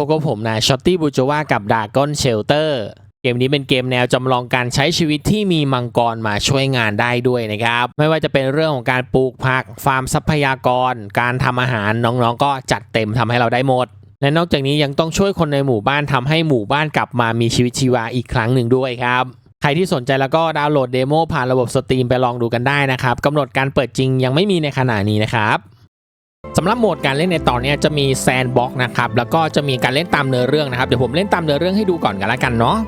พบกับผมนะช็อตตี้บูจว่ากับดากอนเชลเตอร์เกมนี้เป็นเกมแนวจำลองการใช้ชีวิตที่มีมังกรมาช่วยงานได้ด้วยนะครับ ไม่ว่าจะเป็นเรื่องของการปลูกผัก ฟาร์มทรัพยากร การทำอาหารน้องๆ ก็จัดเต็มทำให้เราได้หมด และนอกจากนี้ยังต้องช่วยคนในหมู่บ้านทำให้หมู่บ้านกลับมามีชีวิตชีวาอีกครั้งหนึ่งด้วยครับใครที่สนใจแล้วก็ดาวน์โหลดเดโมผ่านระบบสตรีมไปลองดูกันได้นะครับกำหนดการเปิดจริงยังไม่มีในขณะนี้นะครับ สำหรับโหมดการเล่นในตอนนี้จะมีแซนบ็อกนะครับแล้วก็จะมีการเล่นตามเนื้อเรื่องนะครับเดี๋ยวผมเล่นตามเนื้อเรื่องให้ดูก่อนกันละกันเนาะ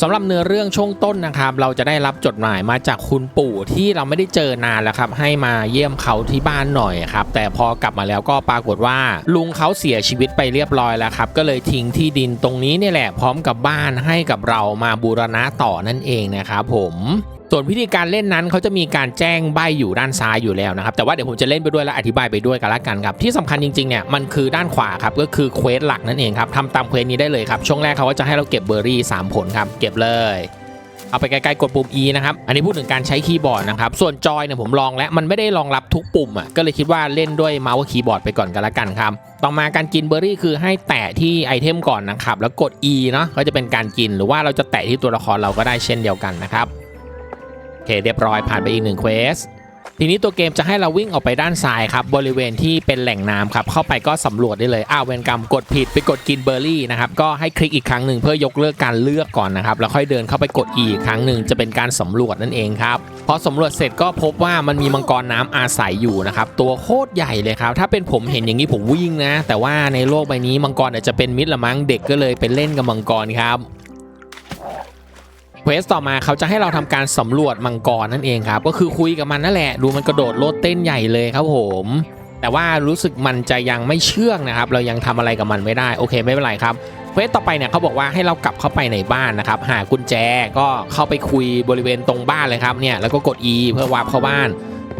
สำหรับเนื้อเรื่องช่วงต้นนะครับ เราจะได้รับจดหมายมาจากคุณปู่ที่เราไม่ได้เจอนานแล้วครับให้มาเยี่ยมเขาที่บ้านหน่อยครับแต่พอกลับมาแล้วก็ปรากฏว่า ลุงเขาเสียชีวิตไปเรียบร้อยแล้วครับก็เลยทิ้งที่ดินตรงนี้นี่แหละพร้อมกับบ้านให้กับเรามาบูรณะต่อนั่นเองนะครับผม ส่วนวิธีการเล่นนั้นเขาจะมีการแจ้งใบอยู่ด้านซ้ายอยู่แล้วนะครับแต่ว่าเดี๋ยวผมจะเล่นไปด้วยและอธิบายไปด้วยกันละกันครับที่สำคัญจริงๆเนี่ยมันคือด้านขวาครับก็คือเควสหลักนั่นเองครับทำตามเควสนี้ได้เลยครับช่วงแรกเขาก็จะให้เราเก็บเบอร์รี่3ผลครับเก็บเลยเอาไปไกลๆกดปุ่ม E นะครับ อันนี้พูดถึงการใช้คีย์บอร์ดนะครับ ส่วนจอยเนี่ยผมลองแล้ว มันไม่ได้รองรับทุกปุ่มอะ ก็เลยคิดว่าเล่นด้วยเมาส์คีย์บอร์ดไปก่อนกันละกันครับ ต่อมาการกินเบอร์รี่คือให้แตะที่ไอเทมก่อนนะครับ แล้วกด E เนาะ ก็จะเป็นการกิน หรือว่าเราจะแตะที่ตัวละครเราก็ได้เช่นเดียวกันนะครับ โอเคเรียบร้อยผ่านไปอีกหนึ่งเควสทีนี้ตัวเกมจะให้เราวิ่งออกไปด้านซ้ายครับบริเวณที่เป็นแหล่งน้ำครับเข้าไปก็สำรวจได้เลยอ้าวเวนกรรมกดผิดไปกดกินเบอร์รี่นะครับก็ให้คลิกอีกครั้งหนึ่งเพื่อยกเลิกการเลือกก่อนนะครับแล้วค่อยเดินเข้าไปกดอีกครั้งหนึ่งจะเป็นการสำรวจนั่นเองครับพอสำรวจเสร็จก็พบว่ามันมีมังกรน้ำอาศัยอยู่นะครับตัวโคตรใหญ่เลยครับถ้าเป็นผมเห็นอย่างนี้ผมวิ่งนะ แต่ว่าในโลกใบนี้มังกรอาจจะเป็นมิตรละมั้งเด็กก็เลยไปเล่นกับมังกรครับ เควสต่อมาเขาจะให้เราทำการสำรวจมังกรนั่นเองครับ ก็คือคุยกับมันนั่นแหละ ดูมันกระโดดโลดเต้นใหญ่เลยครับผม แต่ว่ารู้สึกมันจะยังไม่เชื่องนะครับ เรายังทำอะไรกับมันไม่ได้ โอเคไม่เป็นไรครับเควสต่อไปเนี่ยเขาบอกว่าให้เรากลับเข้าไปในบ้านนะครับ หากุญแจก็เข้าไปคุยบริเวณตรงบ้านเลยครับเนี่ยแล้วก็กด E เพื่อวาร์ปเข้าบ้าน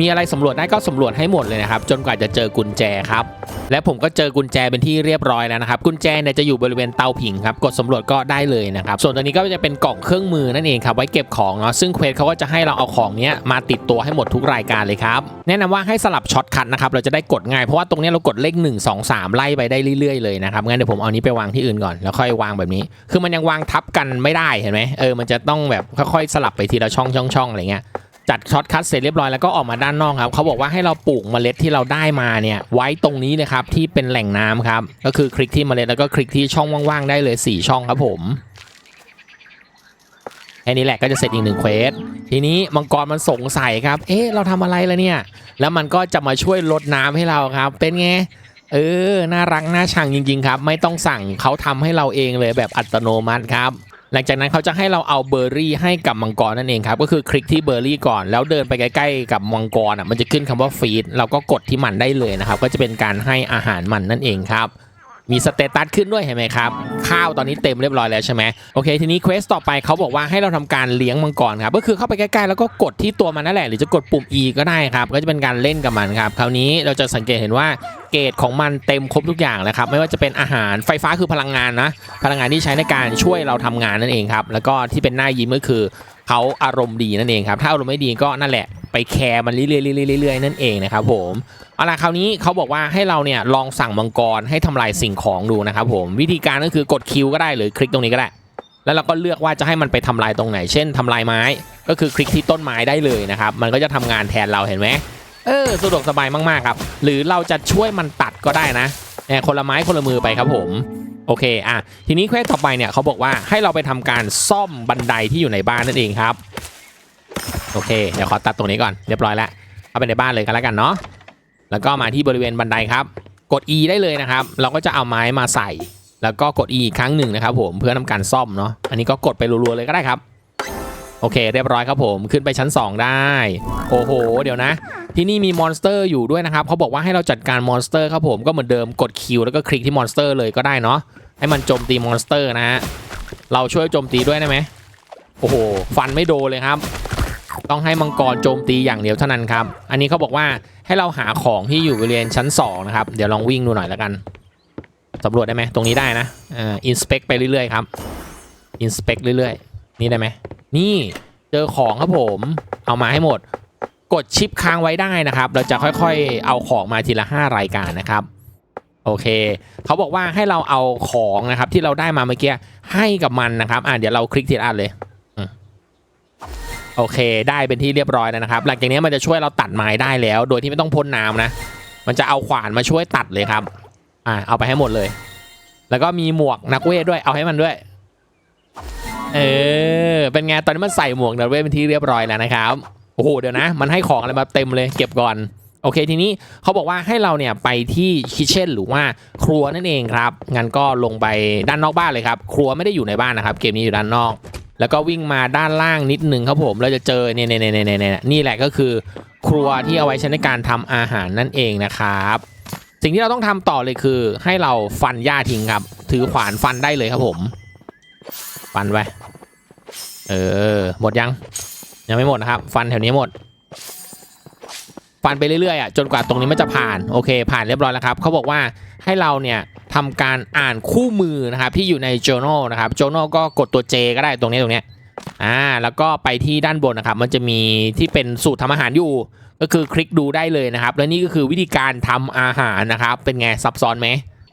มีอะไรสำรวจได้ก็สำรวจให้หมดเลยนะครับ จนกว่าจะเจอกุญแจครับ และผมก็เจอกุญแจเป็นที่เรียบร้อยแล้วนะครับ กุญแจเนี่ยจะอยู่บริเวณเตาผิงครับ กดสำรวจก็ได้เลยนะครับ ส่วนตัวนี้ก็จะเป็นกล่องเครื่องมือนั่นเองครับ ไว้เก็บของเนาะ ซึ่งเควสเขาก็จะให้เราเอาของเนี้ยมาติดตัวให้หมดทุกรายการเลยครับ แนะนำว่าให้สลับช็อตคัทนะครับ เราจะได้กดง่าย เพราะว่าตรงเนี้ยเรากดเลข1 2 3 ไล่ไปได้เรื่อยๆเลยนะครับ งั้นเดี๋ยวผมเอานี้ไปวางที่อื่นก่อน แล้วค่อยวางแบบนี้ คือมันยังวางทับกันไม่ได้เห็นไหมเออ มันจะต้องแบบค่อยๆสลับไปทีละช่องช่องช่องอะไรเงี้ย จัดช็อตคัทเสร็จเรียบร้อยแล้วก็ออกมาด้านนอกครับเขาบอกว่าให้เราปลูกเมล็ดที่เราได้มาเนี่ยไว้ตรงนี้เลยครับที่เป็นแหล่งน้ำครับก็คือคลิกที่เมล็ดแล้วก็คลิกที่ช่องว่างๆได้เลย 4 ช่องครับผมแค่นี้แหละก็จะเสร็จอีกหนึ่งเควส ทีนี้มังกรมันสงสัยครับ เอ๊ะ เราทำอะไรแล้วเนี่ย แล้วมันก็จะมาช่วยลดน้ำให้เราครับ เป็นไง เออ น่ารัก น่าชังจริง ๆ ครับ ไม่ต้องสั่งเขาทำให้เราเองเลยแบบอัตโนมัติครับ หลังจากนั้นเขาจะให้เราเอาเบอร์รี่ให้กับมังกรนั่นเองครับก็คือคลิกที่เบอร์รี่ก่อนแล้วเดินไปใกล้ๆกับมังกรอะมันจะขึ้นคำว่าฟีดเราก็กดที่มันได้เลยนะครับก็จะเป็นการให้อาหารมันนั่นเองครับมีสเตตัสขึ้นด้วยเห็นไหมครับ ข้าวตอนนี้เต็มเรียบร้อยแล้วใช่ไหมโอเคทีนี้เควสต่อไปเขาบอกว่าให้เราทำการเลี้ยงมังกรครับก็คือเข้าไปใกล้ๆแล้วก็กดที่ตัวมันนั่นแหละหรือจะกดปุ่ม E ก็ได้ครับ ก็จะเป็นการเล่นกับมันครับ คราวนี้เราจะสังเกตเห็นว่า เกรดของมันเต็มครบทุกอย่างแล้วครับไม่ว่าจะเป็นอาหารไฟฟ้าคือพลังงานนะพลังงานที่ใช้ในการช่วยเราทำงานนั่นเองครับแล้วก็ที่เป็นหน้ายิ้มก็คือเขาอารมณ์ดีนั่นเองครับถ้าอารมณ์ไม่ดีก็นั่นแหละไปแคร์มันเรื่อยๆเรื่อยๆนั่นเองนะครับผมเอาล่ะคราวนี้เขาบอกว่าให้เราเนี่ยลองสั่งมังกรให้ทำลายสิ่งของดูนะครับผมวิธีการก็คือกดคิวก็ได้หรือคลิกตรงนี้ก็ได้แล้วเราก็เลือกว่าจะให้มันไปทำลายตรงไหน เช่นทำลายไม้ก็คือคลิกที่ต้นไม้ได้เลยนะครับมันก็จะทำงานแทนเราเห็นไหม ออสะดวกสบายมากๆครับ หรือเราจะช่วยมันตัดก็ได้นะเนี่ยคนละไม้คนละมือไปครับผมโอเคอะทีนี้เควสต่อไปเนี่ยเขาบอกว่าให้เราไปทำการซ่อมบันไดที่อยู่ในบ้านนั่นเองครับโอเคเดี๋ยวขอตัดตรงนี้ก่อนเรียบร้อยแล้วเข้าไปในบ้านเลยกันแล้วกันเนาะแล้วก็มาที่บริเวณบันไดครับ กด E ได้เลยนะครับ เราก็จะเอาไม้มาใส่ แล้วก็กด E อีกครั้งหนึ่งนะครับผมเพื่อทำการซ่อมเนาะอันนี้ก็กดไปรัวๆเลยก็ได้ครับ โอเค เรียบร้อยครับผมขึ้นไปชั้น 2 ได้ โอ้โห เดี๋ยวนะ ที่นี่มีมอนสเตอร์อยู่ด้วยนะครับเขาบอกว่าให้เราจัดการมอนสเตอร์ครับผมก็เหมือนเดิมกดคิวแล้วก็คลิกที่มอนสเตอร์เลยก็ได้เนาะให้มันโจมตีมอนสเตอร์นะฮะเราช่วยโจมตีด้วยได้ไหมโอ้โห ฟันไม่โดนเลยครับ ต้องให้มังกรโจมตีอย่างเดียวเท่านั้นครับ อันนี้เขาบอกว่าให้เราหาของที่อยู่บริเวณชั้น 2 นะครับ เดี๋ยวลองวิ่งดูหน่อยแล้วกันสำรวจได้ไหมตรงนี้ได้นะอ่าอินสเปกไปเรื่อยๆครับอินสเปกเรื่อยๆ นี่ได้ไหมนี่เจอของครับผม เอามาให้หมด กดชิปค้างไว้ได้นะครับ เราจะค่อยๆ เอาของมาทีละ 5 รายการนะครับ โอเค เขาบอกว่าให้เราเอาของนะครับ ที่เราได้มาเมื่อกี้ให้กับมันนะครับอะเดี๋ยวเราคลิกทีละอันเลยโอเค ได้เป็นที่เรียบร้อยแล้วนะครับ หลังจากนี้มันจะช่วยเราตัดไม้ได้แล้ว โดยที่ไม่ต้องพ่นน้ำนะ มันจะเอาขวานมาช่วยตัดเลยครับ อ่า เอาไปให้หมดเลย แล้วก็มีหมวกนักเวทด้วย เอาให้มันด้วย เออ เป็นไง ตอนนี้มันใส่หมวกนักเวทเป็นที่เรียบร้อยแล้วนะครับ โอ้โห เดี๋ยวนะ มันให้ของอะไรมาเต็มเลย เก็บก่อน โอเค ทีนี้เขาบอกว่าให้เราเนี่ยไปที่คิเช่นหรือว่าครัวนั่นเองครับ งั้นก็ลงไปด้านนอกบ้านเลยครับ ครัวไม่ได้อยู่ในบ้านนะครับ เกมนี้อยู่ด้านนอก แล้วก็วิ่งมาด้านล่างนิดนึงครับผม เราจะเจอเนี่ยเนี่ยเนี่ยเนี่ยเนี่ยนี่แหละก็คือ ครัวที่เอาไว้ใช้ในการทำอาหารนั่นเองนะครับสิ่งที่เราต้องทำต่อเลยคือ ให้เราฟันหญ้าทิ้งครับ ถือขวานฟันได้เลยครับผม ฟันไป เออ หมดยัง ยังไม่หมดนะครับ ฟันแถวนี้หมด ฟันไปเรื่อยๆอะจนกว่าตรงนี้มันจะผ่าน โอเค ผ่านเรียบร้อยแล้วครับ เขาบอกว่าให้เราเนี่ยทำการอ่านคู่มือนะครับที่อยู่ใน journal นะครับ journal ก็กดตัว J ก็ได้ตรงนี้ตรงเนี้ยอ่าแล้วก็ไปที่ด้านบนนะครับ มันจะมีที่เป็นสูตรทำอาหารอยู่ ก็คือคลิกดูได้เลยนะครับ และนี่ก็คือวิธีการทำอาหารนะครับ เป็นไงซับซ้อนไหม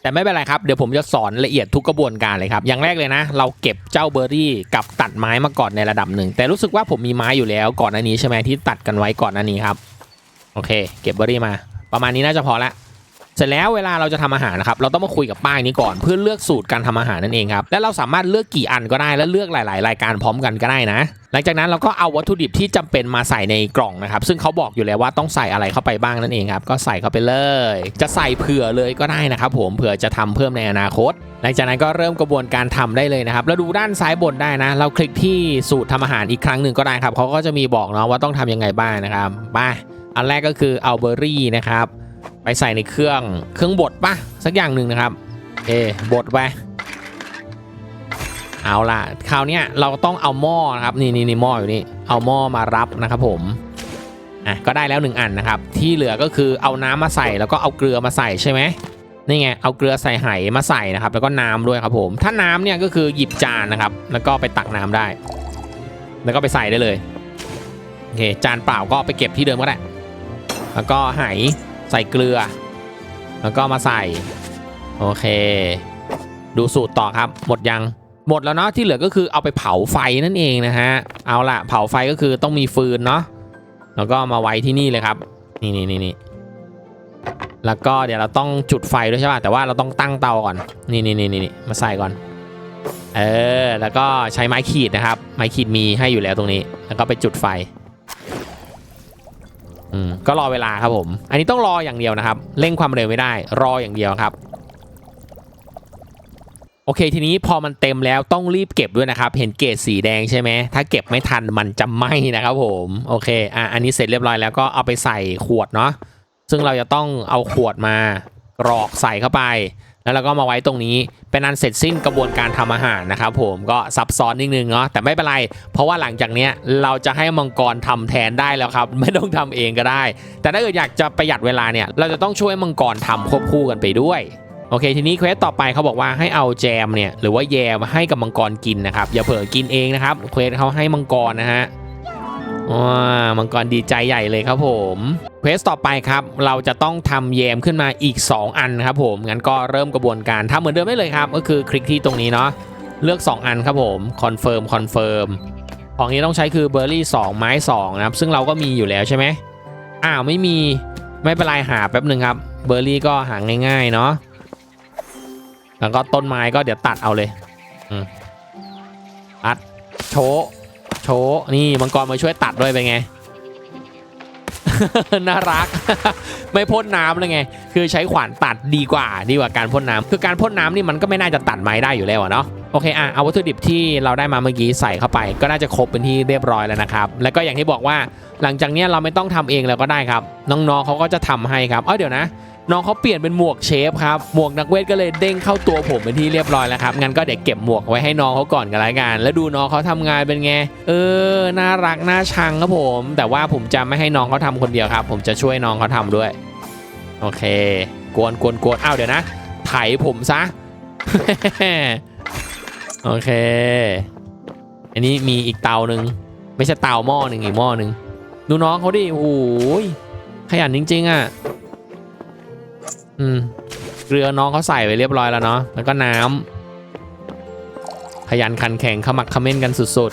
แต่ไม่เป็นไรครับ เดี๋ยวผมจะสอนละเอียดทุกกระบวนการเลยครับ อย่างแรกเลยนะ เราเก็บเจ้าเบอร์รี่กับตัดไม้มาก่อนในระดับหนึ่ง แต่รู้สึกว่าผมมีไม้อยู่แล้วก่อนอันนี้ใช่ไหมที่ตัดกันไว้ก่อนอันนี้ครับ โอเค เก็บเบอร์รี่มา ประมาณนี้น่าจะพอละ เสร็จแล้วเวลาเราจะทำอาหารนะครับเราต้องมาคุยกับป้ายนี้ก่อนเพื่อเลือกสูตรการทำอาหารนั่นเองครับและเราสามารถเลือกกี่อันก็ได้และเลือกหลาย ๆ รายการพร้อมกันก็ได้นะ หลังจากนั้นเราก็เอาวัตถุดิบที่จำเป็นมาใส่ในกล่องนะครับ ซึ่งเขาบอกอยู่แล้วว่าต้องใส่อะไรเข้าไปบ้างนั่นเองครับก็ใส่เข้าไปเลย จะใส่เผื่อเลยก็ได้นะครับ ผมเผื่อจะทำเพิ่มในอนาคต หลังจากนั้นก็เริ่มกระบวนการทำได้เลยนะครับแล้วดูด้านซ้ายบนได้นะ เราคลิกที่สูตรทำอาหารอีกครั้งหนึ่งก็ได้ครับเขาก็จะมีบอกเนาะว่าต้องทำยังไงบ้างนะครับไปอันแรกก็คือเอาเบอร์รี่นะครับ ไปใส่ในเครื่องเครื่องบดปะสักอย่างหนึ่งนะครับ เอบดไปเอาล่ะคราวนี้เราต้องเอาหม้อนะครับนี่นี่นี่หม้ออยู่นี่เอาหม้อมารับนะครับผมอะก็ได้แล้วหนึ่งอันนะครับ ที่เหลือก็คือเอาน้ำมาใส่แล้วก็เอาเกลือมาใส่ใช่ไหมนี่ไงเอาเกลือใส่ไหมาใส่นะครับ แล้วก็น้ำด้วยครับผม ถ้าน้ำเนี่ยก็คือหยิบจานนะครับ แล้วก็ไปตักน้ำได้ แล้วก็ไปใส่ได้เลยโอเคจานเปล่าก็ไปเก็บที่เดิมก็ได้แล้วก็ไห ใส่เกลือ แล้วก็มาใส่ โอเค ดูสูตรต่อครับหมดยังหมดแล้วเนาะที่เหลือก็คือเอาไปเผาไฟนั่นเองนะฮะเอาละเผาไฟก็คือต้องมีฟืนเนาะแล้วก็มาไว้ที่นี่เลยครับนี่นี่นี่นี่แล้วก็เดี๋ยวเราต้องจุดไฟด้วยใช่ป่ะแต่ว่าเราต้องตั้งเตาก่อนนี่นี่นี่นี่มาใส่ก่อนเออแล้วก็ใช้ไม้ขีดนะครับ ไม้ขีดมีให้อยู่แล้วตรงนี้ แล้วก็ไปจุดไฟ ก็รอเวลาครับผม อันนี้ต้องรออย่างเดียวนะครับ เร่งความเร็วไม่ได้ รออย่างเดียวครับ โอเคทีนี้พอมันเต็มแล้วต้องรีบเก็บด้วยนะครับ เห็นเกรดสีแดงใช่ไหม ถ้าเก็บไม่ทันมันจะไหม้นะครับผม โอเค อะ อันนี้เสร็จเรียบร้อยแล้วก็เอาไปใส่ขวดเนาะ ซึ่งเราจะต้องเอาขวดมากรอกใส่เข้าไป แล้วเราก็มาไว้ตรงนี้เป็นอันเสร็จสิ้นกระบวนการทำอาหารนะครับผมก็ซับซ้อนนิดนึงเนาะแต่ไม่เป็นไร เพราะว่าหลังจากเนี้ยเราจะให้มังกรทำแทนได้แล้วครับไม่ต้องทำเองก็ได้ แต่ถ้าเกิดอยากจะประหยัดเวลาเนี่ยเราจะต้องช่วยมังกรทำควบคู่กันไปด้วยโอเคทีนี้เควสต่อไปเขาบอกว่าให้เอาแจมเนี่ยหรือว่าแยมให้กับมังกรกินนะครับอย่าเผลอกินเองนะครับเควสเขาให้มังกรนะฮะ มังกรดีใจใหญ่เลยครับผมเควสต่อไปครับ เราจะต้องทำแยมขึ้นมาอีก 2 อันครับผมงั้นก็เริ่มกระบวนการทำเหมือนเดิมได้เลยครับ ก็คือคลิกที่ตรงนี้เนาะเลือก 2 อันครับผมคอนเฟิร์มคอนเฟิร์มของที่ต้องใช้คือเบอร์รี่2ไม้2นะครับซึ่งเราก็มีอยู่แล้วใช่ไหมอ้าวไม่มีไม่เป็นไรหาแป๊บหนึ่งครับเบอร์รี่ก็หาง่ายๆเนาะแล้วก็ต้นไม้ก็เดี๋ยวตัดเอาเลยอืมตัดโชว์ โชนี่มังกรมาช่วยตัดด้วยเป็นไง น่ารัก ไม่พ่นน้ำเลยไง คือใช้ขวานตัดดีกว่าดีกว่าการพ่นน้ำคือการพ่นน้ำนี่มันก็ไม่น่าจะตัดไม้ได้อยู่แล้วเนาะโอเคอะเอาวัตถุดิบที่เราได้มาเมื่อกี้ใส่เข้าไป ก็น่าจะครบเป็นที่เรียบร้อยแล้วนะครับ แล้วก็อย่างที่บอกว่าหลังจากนี้เราไม่ต้องทำเองแล้วก็ได้ครับ น้องๆเขาก็จะทำให้ครับเอ้เดี๋ยวนะ น้องเขาเปลี่ยนเป็นหมวกเชฟครับหมวกนักเวทก็เลยเด้งเข้าตัวผมเป็นที่เรียบร้อยแล้วครับงั้นก็เดี๋ยวเก็บหมวกไว้ให้น้องเขาก่อนกันละกัน แล้วดูน้องเขาทำงานเป็นไงเออน่ารักน่าชังครับผม แต่ว่าผมจะไม่ให้น้องเขาทำคนเดียวครับ ผมจะช่วยน้องเขาทำด้วย โอเค กวนกวนกวนอ้าวเดี๋ยวนะ ไถผมซะโอเค อันนี้มีอีกเตาหนึ่งไม่ใช่เตาหม้อหนึ่งอีกหม้อหนึ่งดูน้องเขาดิโอ้โหขยันจริง ๆ อะ อืมเกลือน้องเขาใส่ไว้เรียบร้อยแล้วเนาะแล้วก็น้ำขยันขันแข็งขมักขม้นกันสุด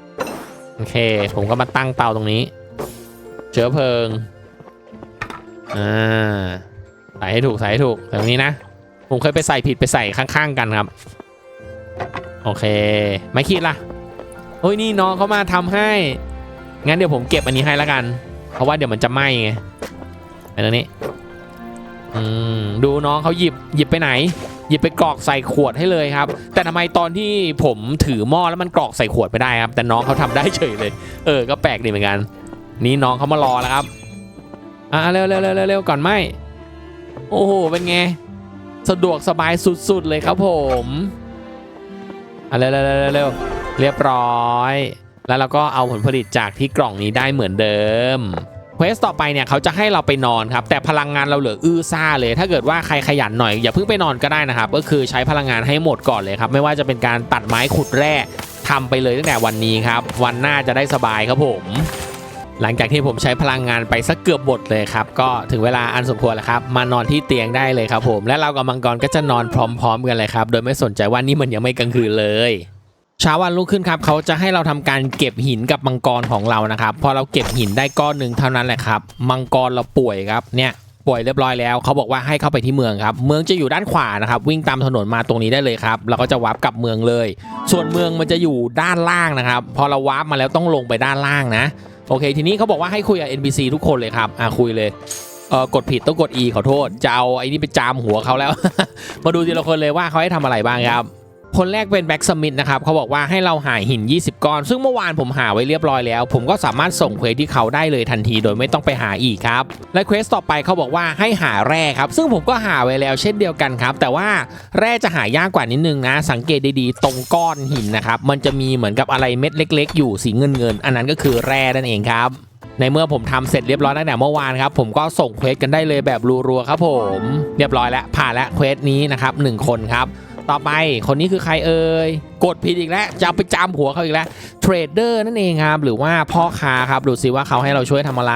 ๆ โอเค ผมก็มาตั้งเตาตรงนี้ เชื้อเพลิงอ่าใส่ให้ถูกใส่ให้ถูกแบบนี้นะ ผมเคยไปใส่ผิดไปใส่ข้างๆกันครับ โอเค ไม่คิดละโอ้ยนี่น้องเขามาทำให้ งั้นเดี๋ยวผมเก็บอันนี้ให้แล้วกัน เพราะว่าเดี๋ยวมันจะไหม้ไงไอ้ตรงนี้ อืมดูน้องเขาหยิบหยิบไปไหน หยิบไปกรอกใส่ขวดให้เลยครับ แต่ทำไมตอนที่ผมถือหม้อแล้วมันกรอกใส่ขวดไม่ได้ครับ แต่น้องเขาทำได้เฉยเลย เออ ก็แปลกดีเหมือนกัน นี่น้องเขามารอแล้วครับ อะเร็วเร็วเร็วเร็วก่อนไหมโอ้โหเป็นไงสะดวกสบายสุดๆเลยครับผมอะเร็วเร็วเร็วเร็วเรียบร้อย แล้วเราก็เอาผลผลิตจากที่กล่องนี้ได้เหมือนเดิม ควสต่อไปเนี่ยเขาจะให้เราไปนอนครับแต่พลังงานเราเหลืออื้อซ่าเลย ถ้าเกิดว่าใครขยันหน่อยอย่าเพิ่งไปนอนก็ได้นะครับก็คือใช้พลังงานให้หมดก่อนเลยครับไม่ว่าจะเป็นการตัดไม้ขุดแร่ทำไปเลยตั้งแต่วันนี้ครับวันหน้าจะได้สบายครับผมหลังจากที่ผมใช้พลังงานไปสักเกือบหมดเลยครับ ก็ถึงเวลาอันสมควรแล้วครับ มานอนที่เตียงได้เลยครับผม และเรากับมังกรก็จะนอนพร้อม ๆ กันเลยครับ โดยไม่สนใจว่านี่มันยังไม่กลางคืนเลย เช้าวันรุ่งขึ้นครับเขาจะให้เราทำการเก็บหินกับมังกรของเรานะครับ พอเราเก็บหินได้ก้อนหนึ่งเท่านั้นแหละครับมังกรเราป่วยครับเนี่ยป่วยเรียบร้อยแล้วเขาบอกว่าให้เข้าไปที่เมืองครับ เมืองจะอยู่ด้านขวานะครับวิ่งตามถนนมาตรงนี้ได้เลยครับเราก็จะวาร์ปกลับเมืองเลย ส่วนเมืองมันจะอยู่ด้านล่างนะครับ พอเราวาร์ปมาแล้วต้องลงไปด้านล่างนะ โอเค ทีนี้เขาบอกว่าให้คุยกับ NPC ทุกคนเลยครับอะคุยเลยเออกดผิดต้องกด E ขอโทษจะเอาไอ้นี่ไปจามหัวเขาแล้ว มาดูทีละคนเลยว่าเขาให้ทำอะไรบ้างครับ คนแรกเป็นแบ็กสมิธนะครับเขาบอกว่าให้เราหาหิน 20 ก้อน ซึ่งเมื่อวานผมหาไว้เรียบร้อยแล้ว ผมก็สามารถส่งเควสที่เขาได้เลยทันทีโดยไม่ต้องไปหาอีกครับ และเควสต่อไปเขาบอกว่าให้หาแร่ครับ ซึ่งผมก็หาไว้แล้วเช่นเดียวกันครับ แต่ว่าแร่จะหายากกว่านิดนึงนะ สังเกตดีๆ ตรงก้อนหินนะครับ มันจะมีเหมือนกับอะไรเม็ดเล็ก ๆ อยู่สีเงินๆอันนั้นก็คือแร่นั่นเองครับ ในเมื่อผมทำเสร็จเรียบร้อยตั้งแต่เมื่อวานครับผมก็ส่งเควสกันได้เลยแบบรัวๆครับผม เรียบร้อยแล้วผ่านแล้วเควสนี้นะครับหนึ่งคนครับ ต่อไปคนนี้คือใครเอ่ยกดผิดอีกแล้วจะไปจามหัวเขาอีกแล้วเทรดเดอร์นั่นเองครับหรือว่าพ่อค้าครับดูสิว่าเขาให้เราช่วยทำอะไร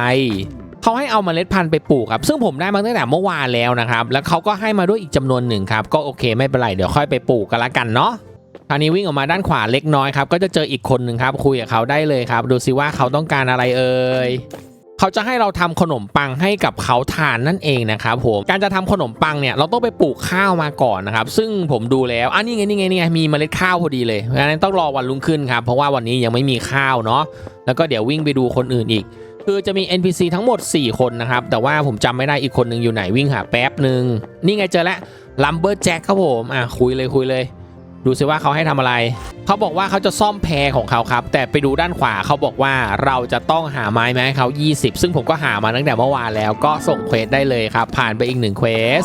เขาให้เอาเมล็ดพันธุ์ไปปลูกครับ ซึ่งผมได้มาตั้งแต่เมื่อวานแล้วนะครับ แล้วเขาก็ให้มาด้วยอีกจำนวนหนึ่งครับ ก็โอเคไม่เป็นไร เดี๋ยวค่อยไปปลูกกันละกันเนาะคราวนี้วิ่งออกมาด้านขวาเล็กน้อยครับ ก็จะเจออีกคนหนึ่งครับ คุยกับเขาได้เลยครับ ดูสิว่าเขาต้องการอะไรเอ่ย เขาจะให้เราทำขนมปังให้กับเขาทานนั่นเองนะครับผมการจะทำขนมปังเนี่ยเราต้องไปปลูกข้าวมาก่อนนะครับซึ่งผมดูแล้วอันนี้ไงนี่ไงนี่ไงมีเมล็ดข้าวพอดีเลยงั้นต้องรอวันรุ่งขึ้นครับเพราะว่าวันนี้ยังไม่มีข้าวเนาะแล้วก็เดี๋ยววิ่งไปดูคนอื่นอีก คือจะมี NPC ทั้งหมด 4 คนนะครับแต่ว่าผมจำไม่ได้อีกคนหนึ่งอยู่ไหนวิ่งหาแป๊บหนึ่งนี่ไงเจอแล้วลัมเบอร์แจ็คครับผมอะคุยเลยคุยเลย ดูสิว่าเขาให้ทำอะไร เขาบอกว่าเขาจะซ่อมแพของเขาครับ แต่ไปดูด้านขวาเขาบอกว่าเราจะต้องหาไม้มาให้เขา 20 ซึ่งผมก็หามาตั้งแต่เมื่อวานแล้วก็ส่งเควสได้เลยครับ ผ่านไปอีกหนึ่งเควส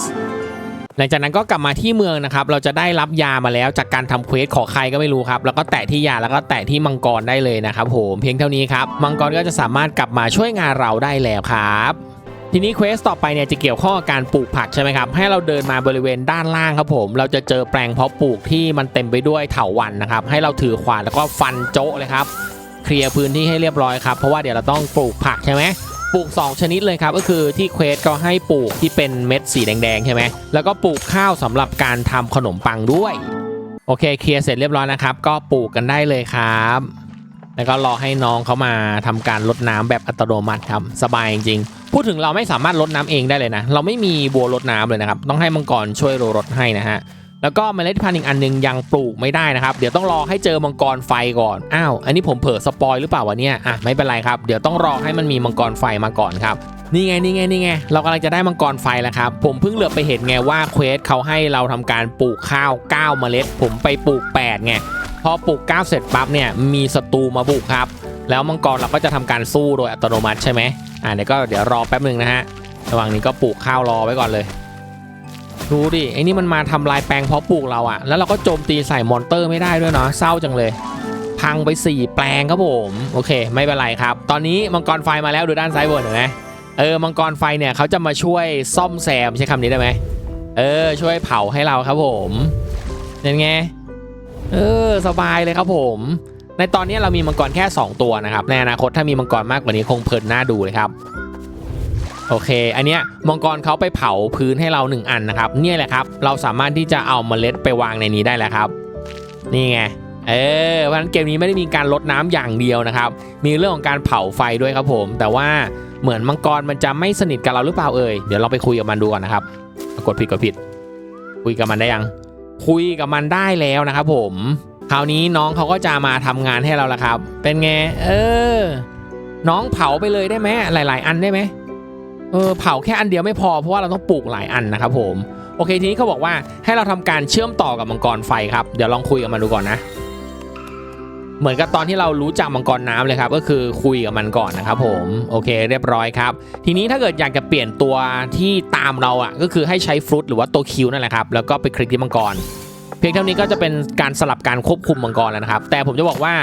หลังจากนั้นก็กลับมาที่เมืองนะครับ เราจะได้รับยามาแล้วจากการทำเควสของใครก็ไม่รู้ครับ แล้วก็แตะที่ยาแล้วก็แตะที่มังกรได้เลยนะครับผม เพียงเท่านี้ครับ มังกรก็จะสามารถกลับมาช่วยงานเราได้แล้วครับ ทีนี้เควสต่อไปเนี่ยจะเกี่ยวข้องกับการปลูกผักใช่ไหมครับ ให้เราเดินมาบริเวณด้านล่างครับผม เราจะเจอแปลงเพาะปลูกที่มันเต็มไปด้วยเถาวัลย์นะครับ ให้เราถือขวานแล้วก็ฟันโจ๊ะเลยครับ เคลียร์พื้นที่ให้เรียบร้อยครับ เพราะว่าเดี๋ยวเราต้องปลูกผักใช่ไหมปลูก 2 ชนิดเลยครับ ก็คือที่เควสก็ให้ปลูกที่เป็นเม็ดสีแดงๆใช่ไหมแล้วก็ปลูกข้าวสำหรับการทำขนมปังด้วย โอเคเคลียร์เสร็จเรียบร้อยนะครับ ก็ปลูกกันได้เลยครับ แล้วก็รอให้น้องเขามาทำการลดน้ำแบบอัตโนมัติครับสบายจริงๆพูดถึงเราไม่สามารถลดน้ำเองได้เลยนะ เราไม่มีบัวรดน้ำเลยนะครับ ต้องให้มังกรช่วยโรดให้นะฮะแล้วก็เมล็ดพันธุ์อีกอันหนึงยังปลูกไม่ได้นะครับ เดี๋ยวต้องรอให้เจอมังกรไฟก่อน อ้าว อันนี้ผมเผลอสปอยหรือเปล่าวะเนี่ย อะไม่เป็นไรครับ เดี๋ยวต้องรอให้มันมีมังกรไฟมาก่อนครับ นี่ไงนี่ไงนี่ไง เรากำลังจะได้มังกรไฟแล้วครับ ผมเพิ่งเหลือไปเห็นไงว่าเควสเขาให้เราทำการปลูกข้าว 9 เมล็ด ผมไปปลูก 8 ไง พอปลูก9เสร็จปั๊บเนี่ยมีศัตรูมาบุกครับ แล้วมังกรเราก็จะทำการสู้โดยอัตโนมัติใช่ไหมอ่าเดี๋ยวก็เดี๋ยวรอแป๊บหนึ่งนะฮะระหว่างนี้ก็ปลูกข้าวรอไว้ก่อนเลยดูดิไอ้นี่มันมาทำลายแปลงเพาะปลูกเราอะแล้วเราก็โจมตีใส่มอนเตอร์ไม่ได้ด้วยเนาะเศร้าจังเลย พังไป 4 แปลงครับผมโอเค ไม่เป็นไรครับ ตอนนี้มังกรไฟมาแล้วดูด้านซ้ายบนเห็นไหมเออมังกรไฟเนี่ยเขาจะมาช่วยซ่อมแซมใช้คำนี้ได้ไหมเออช่วยเผาให้เราครับผมเป็นไง เออสบายเลยครับผม ในตอนนี้เรามีมังกรแค่ 2 ตัวนะครับในอนาคตถ้ามีมังกรมากกว่านี้คงเพลินน่าดูเลยครับโอเค อันเนี้ยมังกรเขาไปเผาพื้นให้เราหนึ่งอันนะครับ เนี่ยแหละครับ เราสามารถที่จะเอาเมล็ดไปวางในนี้ได้แล้วครับ นี่ไง เออเพราะฉะนั้นเกมนี้ไม่ได้มีการลดน้ำอย่างเดียวนะครับ มีเรื่องของการเผาไฟด้วยครับผม แต่ว่าเหมือนมังกรมันจะไม่สนิทกับเราหรือเปล่าเอ่ย เดี๋ยวเราไปคุยกับมันดูก่อนนะครับ กดผิดกดผิด คุยกับมันได้ยัง คุยกับมันได้แล้วนะครับผมคราวนี้น้องเขาก็จะมาทำงานให้เราละครับ เป็นไงเออ น้องเผาไปเลยได้ไหมหลาย ๆ อันได้ไหมเออเผาแค่อันเดียวไม่พอเพราะว่าเราต้องปลูกหลายอันนะครับผมโอเคทีนี้เขาบอกว่าให้เราทำการเชื่อมต่อกับมังกรไฟครับเดี๋ยวลองคุยกับมันดูก่อนนะ เหมือนกับตอนที่เรารู้จักมังกรน้ำเลยครับ ก็คือคุยกับมันก่อนนะครับผมโอเคเรียบร้อยครับ ทีนี้ถ้าเกิดอยากจะเปลี่ยนตัวที่ตามเราอะก็คือให้ใช้ฟรุตหรือว่าตัวคิวนั่นแหละครับแล้วก็ไปคลิกที่มังกรเพียงเท่านี้ก็จะเป็นการสลับการควบคุมมังกรแล้วนะครับ แต่ผมจะบอกว่า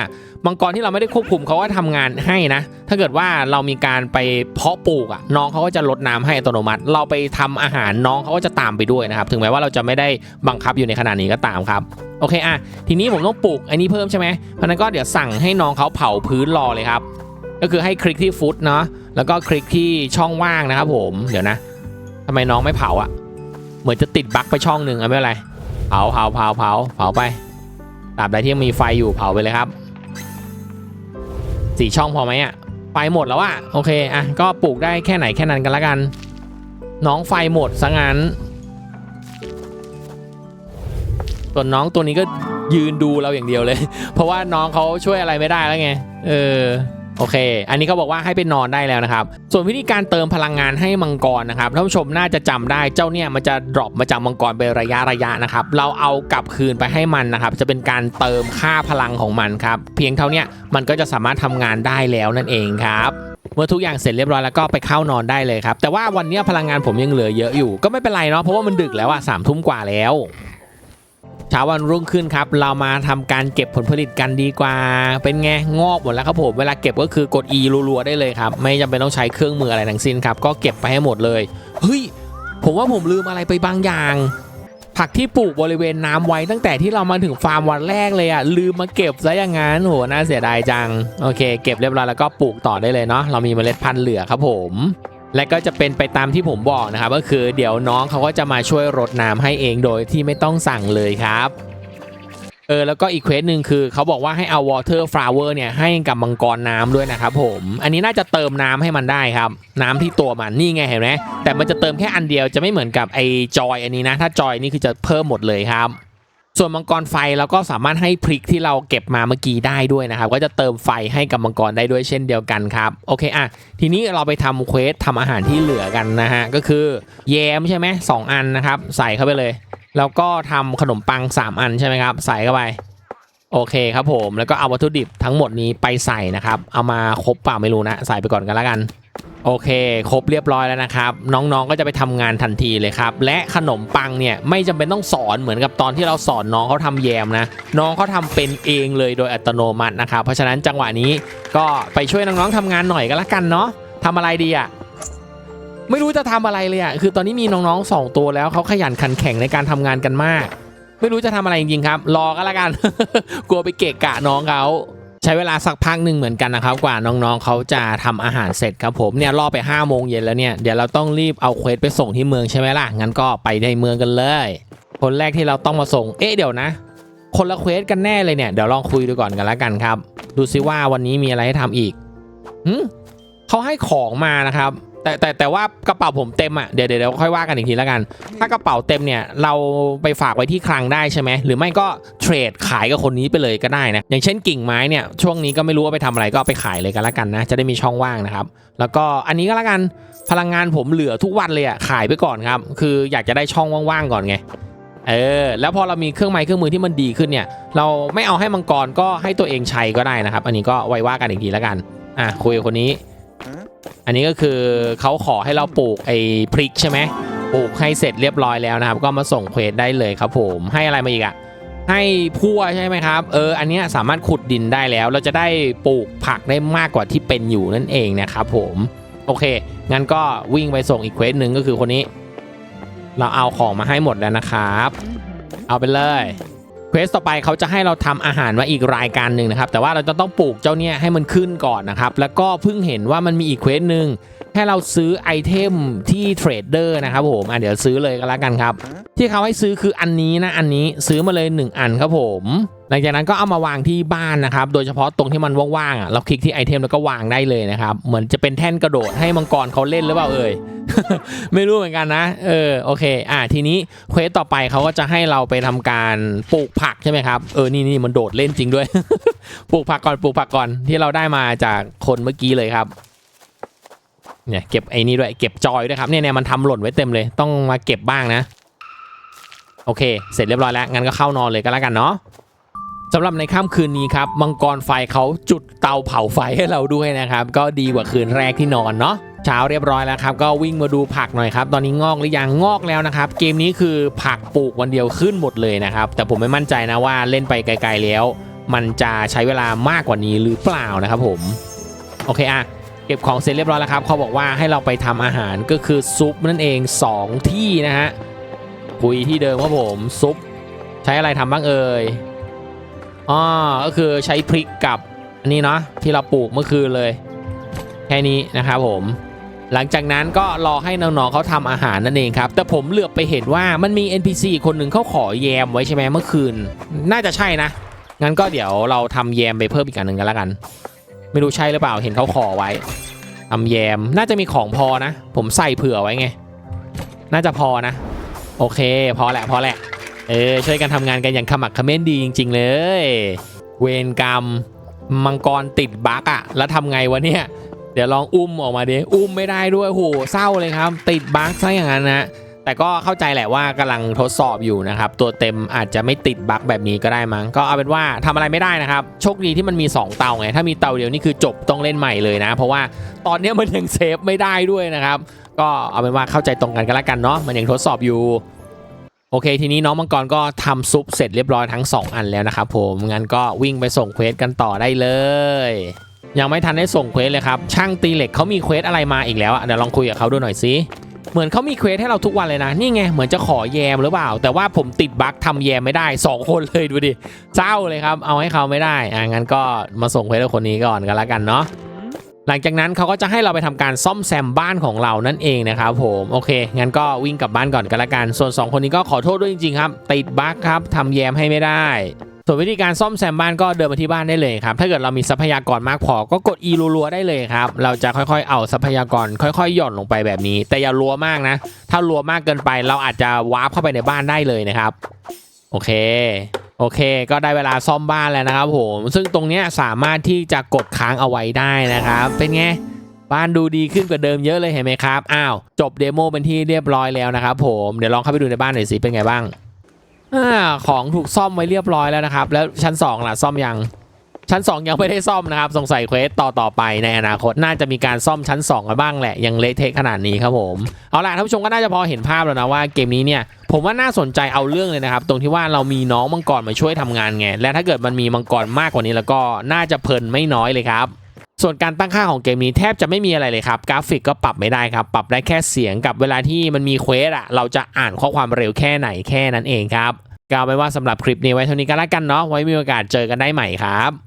มังกรที่เราไม่ได้ควบคุมเขาก็ทำงานให้นะ ถ้าเกิดว่าเรามีการไปเพาะปลูกอะน้องเขาก็จะลดน้ำให้อัตโนมัติ เราไปทำอาหารน้องเขาก็จะตามไปด้วยนะครับ ถึงแม้ว่าเราจะไม่ได้บังคับอยู่ในขณะนี้ก็ตามครับโอเคอะทีนี้ผมต้องปลูกอันนี้เพิ่มใช่ไหมเพราะนั้นก็เดี๋ยวสั่งให้น้องเขาเผาพื้นรอเลยครับ ก็คือให้คลิกที่ฟุตเนาะแล้วก็คลิกที่ช่องว่างนะครับผมเดี๋ยวนะทำไมน้องไม่เผาอะเหมือนจะติดบั๊กไปช่องหนึ่งอะไม่เป็นไรเผาเผาเผาเผาเผาไปตราบใดที่ยังมีไฟอยู่เผาไปเลยครับ สี่ช่องพอไหมอะไฟหมดแล้วอะโอเคอะก็ปลูกได้แค่ไหนแค่นั้นกันละกัน น้องไฟหมดซะงั้นส่วนน้องตัวนี้ก็ยืนดูเราอย่างเดียวเลย เพราะว่าน้องเขาช่วยอะไรไม่ได้แล้วไง เออ โอเค อันนี้เขาบอกว่าให้ไปนอนได้แล้วนะครับ ส่วนวิธีการเติมพลังงานให้มังกรนะครับท่านผู้ชมน่าจะจำได้เจ้าเนี่ยมันจะดรอปมาจากมังกรเป็นระยะระยะนะครับ เราเอากลับคืนไปให้มันนะครับ จะเป็นการเติมค่าพลังของมันครับ เพียงเท่านี้มันก็จะสามารถทำงานได้แล้วนั่นเองครับเมื่อทุกอย่างเสร็จเรียบร้อยแล้วก็ไปเข้านอนได้เลยครับ แต่ว่าวันนี้พลังงานผมยังเหลือเยอะอยู่ ก็ไม่เป็นไรเนาะเพราะว่ามันดึกแล้วอะสามทุ่มกว่าแล้ว เช้าวันรุ่งขึ้นครับ เรามาทำการเก็บผลผลิตกันดีกว่า เป็นไงงอกหมดแล้วครับผมเวลาเก็บก็คือกด E รัวๆได้เลยครับ ไม่จำเป็นต้องใช้เครื่องมืออะไรทั้งสิ้นครับ ก็เก็บไปให้หมดเลยเฮ้ยผมว่าผมลืมอะไรไปบางอย่าง ผักที่ปลูกบริเวณน้ำไว้ตั้งแต่ที่เรามาถึงฟาร์มวันแรกเลยอะลืมมาเก็บซะอย่างนั้นโหน่าเสียดายจังโอเค เก็บเรียบร้อยแล้วก็ปลูกต่อได้เลยเนาะเรามีเมล็ดพันธุ์เหลือครับผม และก็จะเป็นไปตามที่ผมบอกนะครับก็คือเดี๋ยวน้องเขาก็จะมาช่วยรดน้ำให้เองโดยที่ไม่ต้องสั่งเลยครับเออแล้วก็อีกเควสหนึ่งคือเขาบอกว่าให้เอา water flower เนี่ยให้กับมังกรน้ำด้วยนะครับผมอันนี้น่าจะเติมน้ำให้มันได้ครับ น้ำที่ตัวมันนี่ไงเห็นไหมแต่มันจะเติมแค่อันเดียวจะไม่เหมือนกับไอจอยอันนี้นะ ถ้าจอยนี่คือจะเพิ่มหมดเลยครับ ส่วนมังกรไฟเราก็สามารถให้พริกที่เราเก็บมาเมื่อกี้ได้ด้วยนะครับ ก็จะเติมไฟให้กับมังกรได้ด้วยเช่นเดียวกันครับโอเคอะทีนี้เราไปทำเควสทำอาหารที่เหลือกันนะฮะก็คือแยมใช่ไหมสองอันนะครับ ใส่เข้าไปเลย แล้วก็ทำขนมปัง 3 อันใช่ไหมครับ ใส่เข้าไปโอเคครับผมแล้วก็เอาวัตถุดิบทั้งหมดนี้ไปใส่นะครับ เอามาครบเปล่าไม่รู้นะ ใส่ไปก่อนกันแล้วกัน โอเค ครบเรียบร้อยแล้วนะครับ น้องๆก็จะไปทำงานทันทีเลยครับ และขนมปังเนี่ยไม่จำเป็นต้องสอนเหมือนกับตอนที่เราสอนน้องเขาทำแยมนะ น้องเขาทำเป็นเองเลยโดยอัตโนมัตินะครับ เพราะฉะนั้นจังหวะนี้ก็ไปช่วยน้องๆทำงานหน่อยก็แล้วกันเนาะทำอะไรดีอะไม่รู้จะทำอะไรเลยอะคือตอนนี้มีน้องๆสองตัวแล้วเขาขยันขันแข่งในการทำงานกันมาก ไม่รู้จะทำอะไรจริงๆครับ รอก็แล้วกัน กลัวไปเกะกะน้องเขา ใช้เวลาสักพักหนึ่งเหมือนกันนะครับ กว่าน้องๆเขาจะทำอาหารเสร็จครับผมเนี่ยรอไป5้าโมงเย็นแล้วเนี่ยเดี๋ยวเราต้องรีบเอาเควสไปส่งที่เมืองใช่ไหมล่ะงั้นก็ไปในเมืองกันเลย คนแรกที่เราต้องมาส่งเอ๊ะเดี๋ยวนะ คนละเควสกันแน่เลยเนี่ยเดี๋ยวลองคุยดูก่อนกันแล้วกันครับ ดูซิว่าวันนี้มีอะไรให้ทำอีกหืมเขาให้ของมานะครับ แต่แต่แต่ว่ากระเป๋าผมเต็มอะเดี๋ยวเดี๋ยวเดี๋ยวค่อยว่ากันอีกทีแล้วกัน ถ้ากระเป๋าเต็มเนี่ยเราไปฝากไว้ที่คลังได้ใช่ไหมหรือไม่ก็เทรดขายกับคนนี้ไปเลยก็ได้นะอย่างเช่นกิ่งไม้เนี่ยช่วงนี้ก็ไม่รู้ว่าไปทำอะไรก็เอาไปขายเลยกันแล้วกันนะจะได้มีช่องว่างนะครับ แล้วก็อันนี้ก็แล้วกันพลังงานผมเหลือทุกวันเลยอะขายไปก่อนครับ คืออยากจะได้ช่องว่างๆก่อนไงเออแล้วพอเรามีเครื่องไม้เครื่องมือที่มันดีขึ้นเนี่ย เราไม่เอาให้มังกรก็ให้ตัวเองใช้ก็ได้นะครับ อันนี้ก็ไว้ว่ากันอีกทีแล้วกันอะคุยกับคนนี้ อันนี้ก็คือเขาขอให้เราปลูกไอ้พริกใช่ไหมปลูกให้เสร็จเรียบร้อยแล้วนะครับ ก็มาส่งเควสได้เลยครับผมให้อะไรมาอีกอะให้พั่วใช่ไหมครับ เออ อันนี้สามารถขุดดินได้แล้ว เราจะได้ปลูกผักได้มากกว่าที่เป็นอยู่นั่นเองนะครับผม โอเค งั้นก็วิ่งไปส่งอีกเควสหนึ่งก็คือคนนี้ เราเอาของมาให้หมดแล้วนะครับ เอาไปเลย ควสต่อไปเขาจะให้เราทำอาหารมาอีกรายการหนึ่งนะครับแต่ว่าเราจะต้องปลูกเจ้าเนี่ยให้มันขึ้นก่อนนะครับแล้วก็เพิ่งเห็นว่ามันมีอีกเควสหนึ่ง ให้เราซื้อไอเทมที่เทรดเดอร์นะครับผมอะเดี๋ยวซื้อเลยก็แล้วกันครับ ที่เขาให้ซื้อคืออันนี้นะอันนี้ซื้อมาเลย 1 อันครับผม หลังจากนั้นก็เอามาวางที่บ้านนะครับ โดยเฉพาะตรงที่มันว่างๆอะเราคลิกที่ไอเทมแล้วก็วางได้เลยนะครับ เหมือนจะเป็นแท่นกระโดดให้มังกรเขาเล่นหรือเปล่าเอ่ยไม่รู้เหมือนกันนะ เออ โอเค อะทีนี้เควสต่อไปเขาก็จะให้เราไปทำการปลูกผักใช่ไหมครับ เออ นี่นี่มันโดดเล่นจริงด้วย ปลูกผักก่อน ปลูกผักก่อนที่เราได้มาจากคนเมื่อกี้เลยครับ เนี่ยเก็บไอ้นี่ด้วยเก็บจอยด้วยครับเนี่ยเนี่ยมันทำหล่นไว้เต็มเลยต้องมาเก็บบ้างนะ โอเค เสร็จเรียบร้อยแล้วงั้นก็เข้านอนเลยก็แล้วกันเนาะสำหรับในค่ำคืนนี้ครับมังกรไฟเขาจุดเตาเผาไฟให้เราด้วยนะครับ ก็ดีกว่าคืนแรกที่นอนเนาะเช้าเรียบร้อยแล้วครับ ก็วิ่งมาดูผักหน่อยครับ ตอนนี้งอกหรือยังงอกแล้วนะครับ เกมนี้คือผักปลูกวันเดียวขึ้นหมดเลยนะครับ แต่ผมไม่มั่นใจนะว่าเล่นไปไกล ๆแล้ว มันจะใช้เวลามากกว่านี้หรือเปล่านะครับผม โอเคอะ เก็บของเสร็จเรียบร้อยแล้วครับเขาบอกว่าให้เราไปทำอาหารก็คือซุปนั่นเอง 2 ที่นะฮะคุยที่เดิมครับผมซุปใช้อะไรทำบ้างเอ่ยอ๋อก็คือใช้พริกกับอันนี้เนาะที่เราปลูกเมื่อคืนเลย แค่นี้นะครับผม หลังจากนั้นก็รอให้น้องๆเขาทำอาหารนั่นเองครับ แต่ผมเหลือบไปเห็นว่ามันมี NPC คนหนึ่งเขาขอแยมไว้ใช่ไหมเมื่อคืน น่าจะใช่นะงั้นก็เดี๋ยวเราทำแยมไปเพิ่มอีกอันหนึ่งกันแล้วกัน ไม่รู้ใช่หรือเปล่าเห็นเขาขอไว้ทำแยมน่าจะมีของพอนะ ผมใส่เผื่อไว้ไง น่าจะพอนะ โอเค พอแหละพอแหละ เออช่วยกันทำงานกันอย่างขมักเขม้นดีจริง ๆ เลย เวรกรรมมังกรติดบั๊กอะแล้วทำไงวะเนี่ย เดี๋ยวลองอุ้มออกมาดิอุ้มไม่ได้ด้วยโหเศร้าเลยครับ ติดบั๊กซะอย่างนั้นนะ แต่ก็เข้าใจแหละว่ากำลังทดสอบอยู่นะครับ ตัวเต็มอาจจะไม่ติดบั๊กแบบนี้ก็ได้มั้ง ก็เอาเป็นว่าทำอะไรไม่ได้นะครับ โชคดีที่มันมี 2 เตาไง ถ้ามีเตาเดียวนี่คือจบต้องเล่นใหม่เลยนะ เพราะว่าตอนนี้มันยังเซฟไม่ได้ด้วยนะครับ ก็เอาเป็นว่าเข้าใจตรงกันกันแล้วกันเนาะ มันยังทดสอบอยู่ โอเค ทีนี้น้องมังกรก็ทำซุปเสร็จเรียบร้อยทั้ง 2 อันแล้วนะครับผม งั้นก็วิ่งไปส่งเควสกันต่อได้เลยยังไม่ทันได้ส่งเควสเลยครับ ช่างตีเหล็กเขามีเควสอะไรมาอีกแล้วอะเดี๋ยวลองคุยกับเขาดูหน่อยสิ เหมือนเขามีเควสให้เราทุกวันเลยนะ นี่ไง เหมือนจะขอแยมหรือเปล่า แต่ว่าผมติดบั๊กทำแยมไม่ได้ 2 คนเลยดูดิเจ้าเลยครับ เอาให้เขาไม่ได้อะงั้นก็มาส่งเควสให้คนนี้ก่อนกันแล้วกันเนาะหลังจากนั้นเขาก็จะให้เราไปทำการซ่อมแซมบ้านของเรานั่นเองนะครับผมโอเคงั้นก็วิ่งกลับบ้านก่อนกันละกัน ส่วน 2 คนนี้ก็ขอโทษด้วยจริงๆครับ ติดบั๊กครับทำแยมให้ไม่ได้ ส่วนวิธีการซ่อมแซมบ้านก็เดินมาที่บ้านได้เลยครับ ถ้าเกิดเรามีทรัพยากรมากพอก็กด E รัวๆได้เลยครับ เราจะค่อยๆ เอาทรัพยากรค่อยๆ หย่อนลงไปแบบนี้ แต่อย่ารัวมากนะ ถ้ารัวมากเกินไปเราอาจจะวาร์ปเข้าไปในบ้านได้เลยนะครับ โอเคโอเค ก็ได้เวลาซ่อมบ้านแล้วนะครับผม ซึ่งตรงนี้สามารถที่จะกดค้างเอาไว้ได้นะครับ เป็นไง บ้านดูดีขึ้นกว่าเดิมเยอะเลยเห็นไหมครับ อ้าว จบเดโมเป็นที่เรียบร้อยแล้วนะครับผม เดี๋ยวลองเข้าไปดูในบ้านหน่อยสิ เป็นไงบ้าง อ่าของถูกซ่อมไว้เรียบร้อยแล้วนะครับ แล้วชั้น2ล่ะซ่อมยัง ชั้น2ยังไม่ได้ซ่อมนะครับ สงสัยเควสต่อต่อไปในอนาคตน่าจะมีการซ่อมชั้น2กันบ้างแหละ ยังเละเทะขนาดนี้ครับผม เอาล่ะท่านผู้ชมก็น่าจะพอเห็นภาพแล้วนะว่าเกมนี้เนี่ย ผมว่าน่าสนใจเอาเรื่องเลยนะครับ ตรงที่ว่าเรามีน้องมังกรมาช่วยทำงานไง และถ้าเกิดมันมีมังกรมากกว่านี้แล้วก็น่าจะเพลินไม่น้อยเลยครับ ส่วนการตั้งค่าของเกมนี้แทบจะไม่มีอะไรเลยครับ กราฟิกก็ปรับไม่ได้ครับ ปรับได้แค่เสียงกับเวลาที่มันมีเควสอะเราจะอ่านข้อความเร็วแค่ไหนแค่นั้นเองครับก็เอาไปนว่าสำหรับคลิปนี้ไว้เท่านี้ก็แล้วกันเนาะไว้มีโอกาสเจอกันได้ใหม่ครับ